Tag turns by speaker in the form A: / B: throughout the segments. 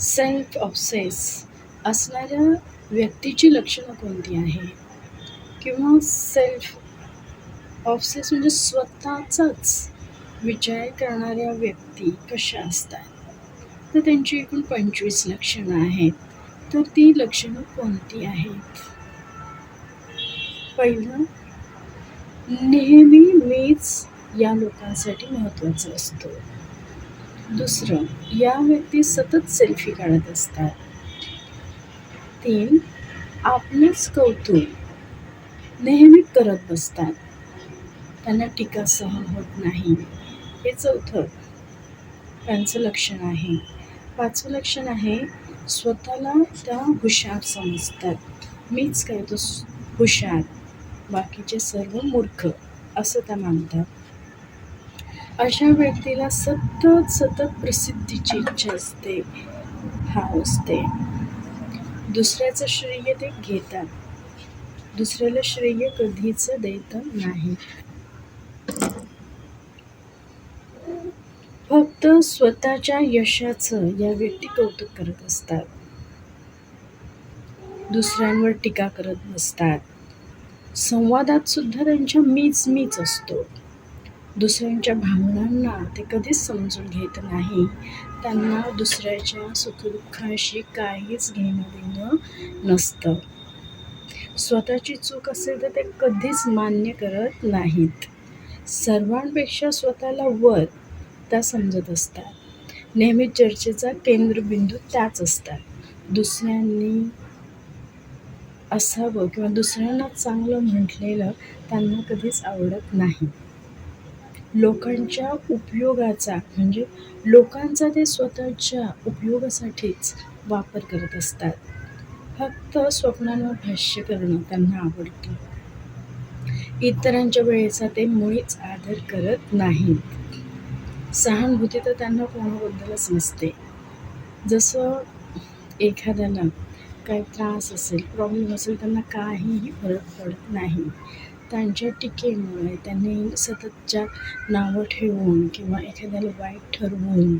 A: Self obsess असणाऱ्या व्यक्तीची लक्षणं कोणती आहे? किंवा सेल्फ ऑब्सेस म्हणजे स्वतःचाच विचार करणाऱ्या व्यक्ती कशा असतात? तर त्यांची एकूण पंचवीस लक्षणं आहेत. तर ती लक्षणं कोणती आहेत? पहिलं नेहमी मीच या लोकांसाठी महत्त्वाचं असतो. दुसरं या व्यक्ती सतत सेल्फी काढत असतात. तीन आपलंच कौतुक नेहमी करत बसतात. त्यांना टीका सहन होत नाही. हे चौथं त्यांचं लक्षण आहे. पाचवं लक्षण आहे स्वतःला त्या हुशार समजतात. मीच काय तो हुशार? बाकीचे सर्व मूर्ख असं त्या मानतात. अशा व्यक्तीला सतत सतत प्रसिद्धीची इच्छा असते. हाव असते. दुसऱ्याचं श्रेय ते घेतात. दुसऱ्याला श्रेय कधीच देत नाही. फक्त स्वतःच्या यशाचं या व्यक्ती कौतुक करत असतात. दुसऱ्यांवर टीका करत नसतात. संवादात सुद्धा त्यांच्या मीच मीच असतो. दुसऱ्यांच्या भावनांना ते कधीच समजून घेत नाही. त्यांना दुसऱ्याच्या सुखदुःखाशी काहीच घेणं देणं नसतं. स्वतःची चूक असेल तर ते कधीच मान्य करत नाहीत. सर्वांपेक्षा स्वतःला वर त्या समजत असतात. नेहमी चर्चेचा केंद्रबिंदू त्याच असतात. दुसऱ्यांनी असावं किंवा दुसऱ्यांना चांगलं म्हटलेलं त्यांना कधीच आवडत नाही. लोकांच्या उपयोगाचा म्हणजे लोकांचा ते स्वतःच्या उपयोगासाठीच वापर करत असतात. फक्त स्वप्नांवर भाष्य करणं त्यांना आवडतं. इतरांच्या वेळेचा ते मुळीच आदर करत नाहीत. सहानुभूती तर त्यांना कोणाबद्दलच नसते. जसं एखाद्याला काही त्रास असेल प्रॉब्लेम असेल त्यांना काहीही फरक पडत नाही. त्यांच्या टीकेमुळे त्यांनी सततच्या नावं ठेवून किंवा एखाद्याला वाईट ठरवून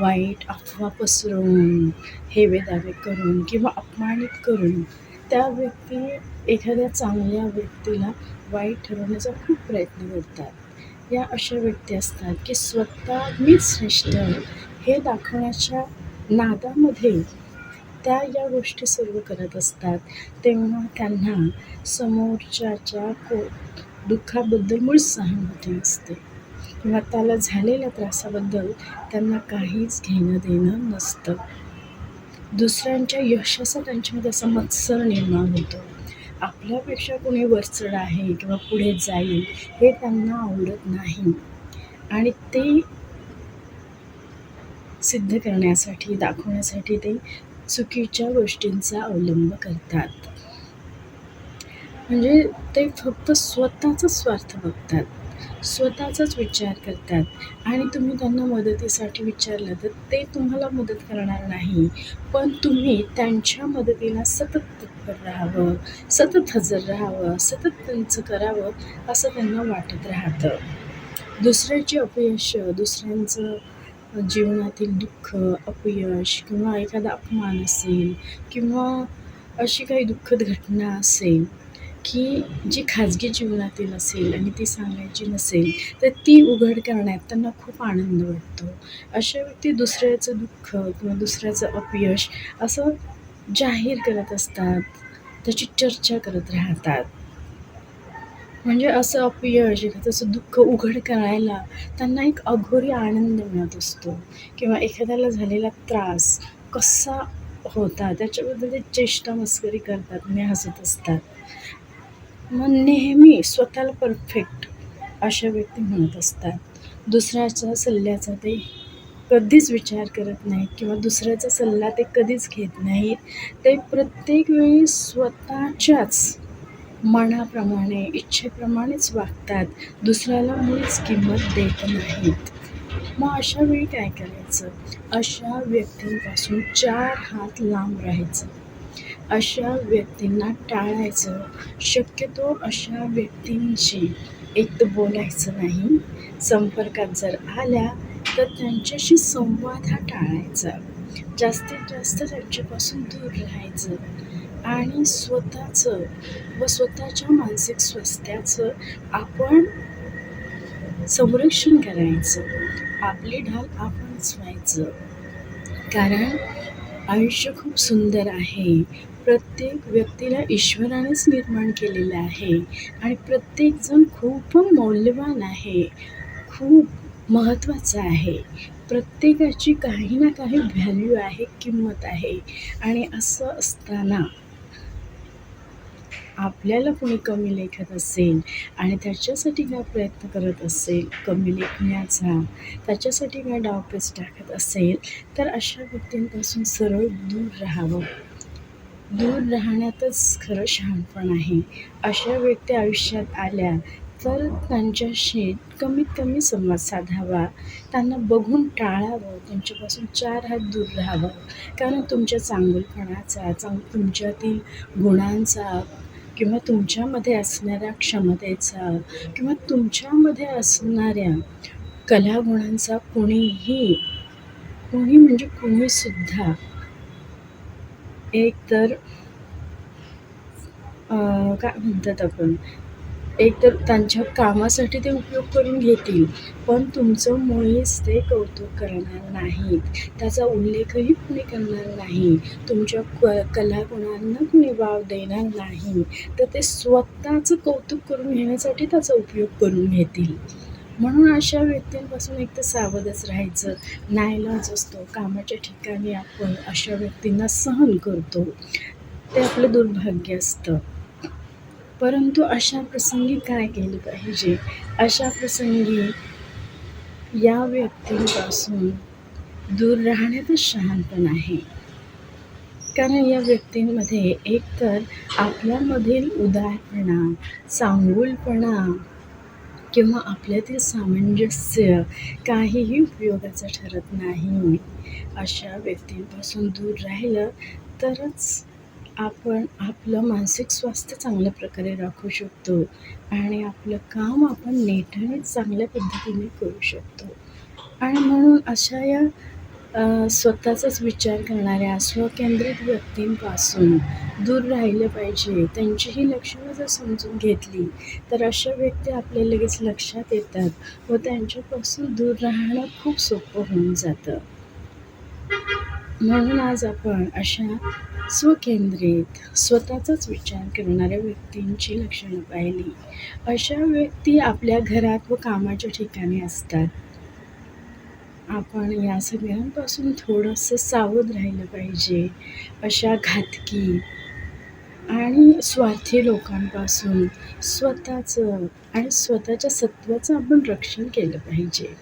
A: वाईट अफवा पसरवून हेवेदावे करून किंवा अपमानित करून त्या व्यक्ती एखाद्या चांगल्या व्यक्तीला वाईट ठरवण्याचा खूप प्रयत्न करतात. या अशा व्यक्ती असतात की स्वतः मीच श्रेष्ठ हे दाखवण्याच्या नादामध्ये त्या या गोष्टी सर्व करत असतात. तेव्हा त्यांना समोरच्याच्या को दुःखाबद्दल मूळ सहानुभूती नसते किंवा त्याला झालेल्या त्रासाबद्दल त्यांना काहीच घेणं देणं नसतं. दुसऱ्यांच्या यशाचा त्यांच्यामध्ये असा मत्सर निर्माण होतो. आपल्यापेक्षा कोणी वरचढ आहे किंवा पुढे जाईल हे त्यांना आवडत नाही. आणि ते सिद्ध करण्यासाठी दाखवण्यासाठी ते चुकीच्या गोष्टींचा अवलंब करतात. म्हणजे ते फक्त स्वतःचा स्वार्थ बघतात. स्वतःचाच विचार करतात. आणि तुम्ही त्यांना मदतीसाठी विचारलं तर ते तुम्हाला मदत करणार नाही. पण तुम्ही त्यांच्या मदतीला सतत तत्पर राहावं सतत हजर राहावं सतत त्यांचं करावं असं त्यांना वाटत राहतं. दुसऱ्याचे अपयश दुसऱ्यांचं जीवनातील दुःख अपयश किंवा एखादा अपमान असेल किंवा अशी काही दुःखद घटना असेल की जी खाजगी जीवनातील असेल आणि ती सांगायची नसेल तर ती उघड करण्यात त्यांना खूप आनंद वाटतो. अशा व्यक्ती दुसऱ्याचं दुःख किंवा दुसऱ्याचं अपयश असं जाहीर करत असतात त्याची चर्चा करत राहतात. म्हणजे असं अपयश तसं दुःख उघड करायला त्यांना एक अघोरी आनंद मिळत असतो. किंवा एखाद्याला झालेला त्रास कसा होता त्याच्याबद्दल ते चेष्टा मस्करी करतात आणि हसत असतात. मग नेहमी स्वतःला परफेक्ट अशा व्यक्ती म्हणत असतात. दुसऱ्याच्या सल्ल्याचा ते कधीच विचार करत नाहीत किंवा दुसऱ्याचा सल्ला ते कधीच घेत नाहीत. ते प्रत्येक वेळी स्वतःच्याच मनाप्रमाणे इच्छेप्रमाणेच वागतात. दुसऱ्याला मुळीच किंमत देत नाहीत. मग अशा वेळी काय करायचं? अशा व्यक्तींपासून चार हात लांब राहायचं. अशा व्यक्तींना टाळायचं. शक्यतो अशा व्यक्तींशी एक तर बोलायचं नाही. संपर्कात जर आल्या तर त्यांच्याशी संवाद हा टाळायचा. जास्तीत जास्त त्यांच्यापासून दूर राहायचं. आणि स्वतःचं व स्वतःच्या मानसिक स्वास्थ्याचं आपण संरक्षण करायचं. आपली ढाल आपणच व्हायचं. कारण आयुष्य खूप सुंदर आहे. प्रत्येक व्यक्तीला ईश्वरानेच निर्माण केलेलं आहे. आणि प्रत्येकजण खूप मौल्यवान आहे. खूप महत्त्वाचं आहे. प्रत्येकाची काही ना काही व्हॅल्यू आहे किंमत आहे. आणि असं असताना आपल्याला कोणी कमी लेखत असेल आणि त्याच्यासाठी काय प्रयत्न करत असेल कमी लेखण्याचा त्याच्यासाठी काय डावपेच टाकत असेल तर अशा व्यक्तींपासून सरळ दूर राहावं. दूर राहण्यातच खरं शहाणपण आहे. अशा व्यक्ती आयुष्यात आल्या तर त्यांच्याशी कमीत कमी संवाद साधावा. त्यांना बघून टाळावं. त्यांच्यापासून चार हात दूर राहावं. कारण तुमच्या चांगुलपणाचा चांग तुमच्यातील गुणांचा किंवा तुमच्यामध्ये असणाऱ्या क्षमतेचा किंवा तुमच्यामध्ये असणाऱ्या कलागुणांचा कोणीही कोणी म्हणजे कोणीसुद्धा एक तर काय म्हणतात आपण? एक तर त्यांच्या कामासाठी ते उपयोग करून घेतील पण तुमचं मुळीच ते कौतुक करणार नाहीत. त्याचा उल्लेखही कुणी करणार नाही. तुमच्या क कलागुणांना कुणी वाव देणार नाही. तर ते स्वतःचं कौतुक करून घेण्यासाठी त्याचा उपयोग करून घेतील. म्हणून अशा व्यक्तींपासून एक तर सावधच राहायचं. नायलाज असतो. कामाच्या ठिकाणी आपण अशा व्यक्तींना सहन करतो. ते आपलं दुर्भाग्य असतं. परंतु अशा प्रसंगी काय केलं पाहिजे? अशा प्रसंगी या व्यक्तींपासून दूर राहण्यातच शहाणपण आहे कारण या व्यक्तींमध्ये एकतर आपल्यामधील उदारपणा चांगुलपणा किंवा आपल्यातील सामंजस्य काहीही उपयोगाचं ठरत नाही. अशा व्यक्तींपासून दूर राहिलं तरच आपण आपलं मानसिक स्वास्थ्य चांगल्या प्रकारे राखू शकतो आणि आपलं काम आपण नीटनेच चांगल्या पद्धतीने करू शकतो. आणि म्हणून अशा या स्वतःचाच विचार करणाऱ्या स्वकेंद्रित व्यक्तींपासून दूर राहिलं पाहिजे त्यांचीही लक्षणं जर समजून घेतली तर अशा व्यक्ती आपल्या लगेच लक्षात येतात व त्यांच्यापासून दूर राहणं खूप सोपं होऊन जातं. म्हणून आज आपण अशा स्वकेंद्रित स्वतःचाच विचार करणाऱ्या व्यक्तींची लक्षणं पाहिली. अशा व्यक्ती आपल्या घरात व कामाच्या ठिकाणी असतात. आपण या सगळ्यांपासून थोडंसं सावध राहिलं पाहिजे. अशा घातकी आणि स्वार्थी लोकांपासून स्वतःचं आणि स्वतःच्या सत्वाचं आपण रक्षण केलं पाहिजे.